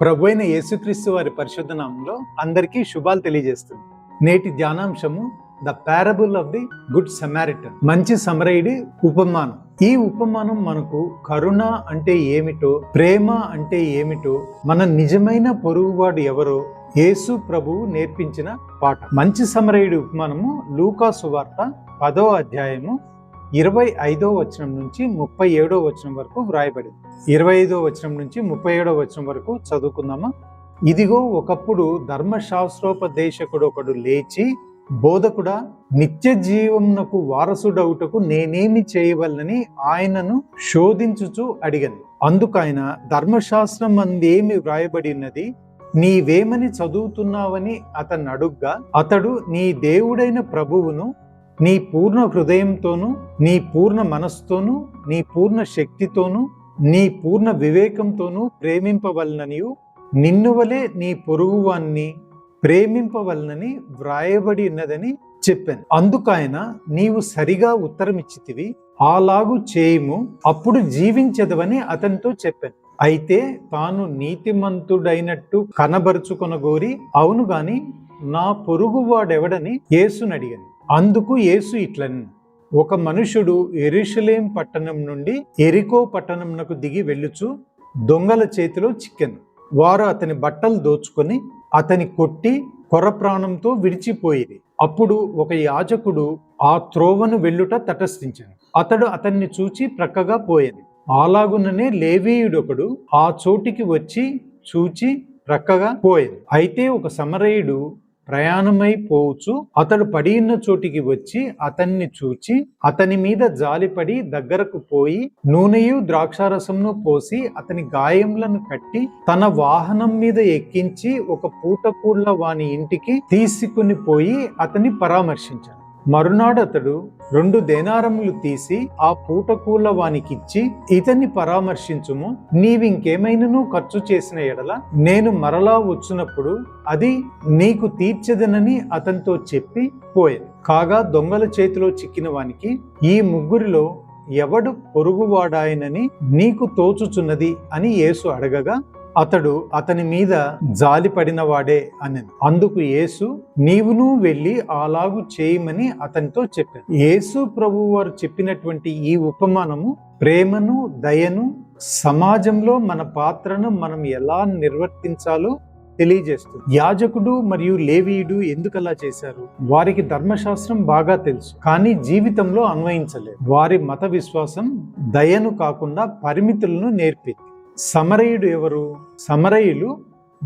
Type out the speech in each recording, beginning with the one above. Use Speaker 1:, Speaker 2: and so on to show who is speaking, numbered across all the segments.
Speaker 1: ప్రభు అయిన యేసుక్రీస్తు వారి పరిశుద్ధ నామంలో అందరికీ శుభాలు తెలియజేస్తుంది. నేటి ధ్యానాంశము the parable of the good Samaritan. మంచి సమరయుడి ఉపమానం. ఈ ఉపమానం మనకు కరుణ అంటే ఏమిటో ప్రేమ అంటే ఏమిటో మన నిజమైన పొరుగువాడు ఎవరో యేసు ప్రభువు నేర్పించిన పాట మంచి సమరయుడి ఉపమానము లూకా సువార్త పదో అధ్యాయము ఇరవై ఐదో వచనం నుంచి ముప్పై ఏడో వచనం వరకు వ్రాయబడింది. ఇరవై ఐదో వచనం నుంచి ముప్పై ఏడో వచనం వరకు చదువుకుందామా? ఇదిగో ఒకప్పుడు ధర్మశాస్త్రోపదేశకుడు ఒకడు లేచి బోధకుడా నిత్య జీవమునకు వారసుడవుటకు నేనేమి చేయవలనని ఆయనను శోధించుచు అడిగను. అందుకైన ధర్మశాస్త్రం అందేమి వ్రాయబడి ఉన్నది నీవేమని చదువుతున్నావని అతను అడుగ్గా అతడు నీ దేవుడైన ప్రభువును నీ పూర్ణ హృదయంతోనూ నీ పూర్ణ మనస్సుతోనూ నీ పూర్ణ శక్తితోనూ నీ పూర్ణ వివేకంతోనూ ప్రేమింపవలననియు నిన్ను వలె నీ పొరుగువాన్ని ప్రేమింపవలనని వ్రాయబడి ఉన్నదని చెప్పాను. అందుకైన నీవు సరిగా ఉత్తరం ఇచ్చితివి అలాగు చేయము అప్పుడు జీవించదవని అతనితో చెప్పాను. అయితే తాను నీతిమంతుడైనట్టు కనబరుచుకొనగోరి అవును గాని నా పొరుగువాడెవడని యేసునడిగాను. అందుకు యేసు ఇట్లని ఒక మనుషుడు ఎరుషలేం పట్టణం నుండి ఎరికో పట్టణంనకు దిగి వెళ్ళుచు దొంగల చేతిలో చిక్కెను. వారు అతని బట్టలు దోచుకొని అతని కొట్టి కొర ప్రాణంతో విడిచిపోయేది. అప్పుడు ఒక యాజకుడు ఆ త్రోవను వెళ్ళుట తటస్థించాను. అతడు అతన్ని చూచి ప్రక్కగా పోయేది. అలాగుననే లేవీయుడొకడు ఆ చోటికి వచ్చి చూచి ప్రక్కగా పోయేది. అయితే ఒక సమరయుడు ప్రయాణమై పోవచ్చు. అతడు పడి ఉన్న చోటికి వచ్చి అతన్ని చూచి అతని మీద జాలిపడి దగ్గరకు పోయి నూనెయు ద్రాక్షారసంను పోసి అతని గాయములను కట్టి తన వాహనం మీద ఎక్కించి ఒక పూటకూళ్ళ వాని ఇంటికి తీసుకుని పోయి అతన్ని పరామర్శించాడు. మరునాడతడు రెండు దేనారములు తీసి ఆ పూటకూల వానికిచ్చి ఇతన్ని పరామర్శించుము. నీవింకేమైనను ఖర్చు చేసిన ఎడల నేను మరలా వచ్చినప్పుడు అది నీకు తీర్చదనని అతనితో చెప్పి పోయేది కాగా దొంగల చేతిలో చిక్కిన వానికి ఈ ముగ్గురిలో ఎవడు పొరుగువాడాయనని నీకు తోచుచున్నది అని యేసు అడగగా అతడు అతని మీద జాలిపడిన వాడే అని. అందుకు యేసు నీవును వెళ్ళి అలాగు చేయమని అతనితో చెప్పాడు. యేసు ప్రభు వారు చెప్పినటువంటి ఈ ఉపమానము ప్రేమను దయను సమాజంలో మన పాత్రను మనం ఎలా నిర్వర్తించాలో తెలియజేస్తుంది. యాజకుడు మరియు లేవీయుడు ఎందుకు అలా చేశారు? వారికి ధర్మశాస్త్రం బాగా తెలుసు కానీ జీవితంలో అన్వయించలేదు. వారి మత విశ్వాసం దయను కాకుండా పరిమితులను నేర్పింది. సమరయుడు ఎవరు? సమరయులు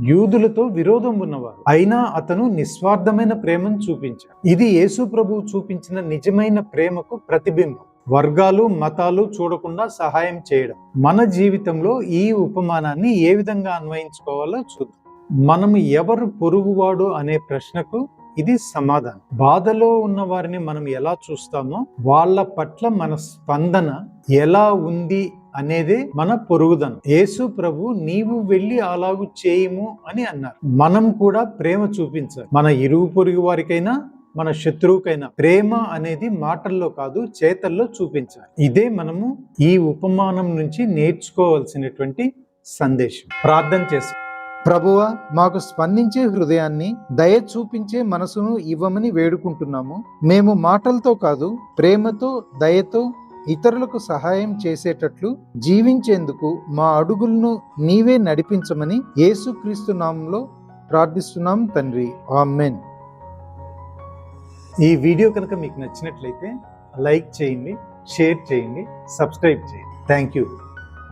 Speaker 1: యూదులతో విరోధం ఉన్నవారు. అయినా అతను నిస్వార్థమైన ప్రేమను చూపించాడు. ఇది యేసు ప్రభువు చూపించిన నిజమైన ప్రేమకు ప్రతిబింబం. వర్గాలు మతాలు చూడకుండా సహాయం చేయడం. మన జీవితంలో ఈ ఉపమానాన్ని ఏ విధంగా అన్వయించుకోవాలో చూద్దాం. మనము ఎవరు పొరుగువాడు అనే ప్రశ్నకు ఇది సమాధానం. బాధలో ఉన్న వారిని మనం ఎలా చూస్తామో వాళ్ళ పట్ల మన స్పందన ఎలా ఉంది అనేదే మన పొరుగుదనం. యేసు ప్రభు నీవు వెళ్ళి అలాగు చేయము అని అన్నారు. మనం కూడా ప్రేమ చూపించాలి. మన ఇరుగు పొరుగు వారికైనా మన శత్రువుకైనా ప్రేమ అనేది మాటల్లో కాదు చేతల్లో చూపించాలి. ఇదే మనము ఈ ఉపమానం నుంచి నేర్చుకోవాల్సినటువంటి సందేశం. ప్రార్థన చేసి ప్రభువ మాకు స్పందించే హృదయాన్ని దయ చూపించే మనసును ఇవ్వమని వేడుకుంటున్నాము. మేము మాటలతో కాదు ప్రేమతో దయతో ఇతరులకు సహాయం చేసేటట్లు జీవించేందుకు మా అడుగులను నీవే నడిపించమని యేసుక్రీస్తు నామంలో ప్రార్థిస్తున్నాం తండ్రి. ఆమెన్. ఈ వీడియో కనుక మీకు నచ్చినట్లయితే లైక్ చేయండి షేర్ చేయండి సబ్స్క్రైబ్ చేయండి. Thank you.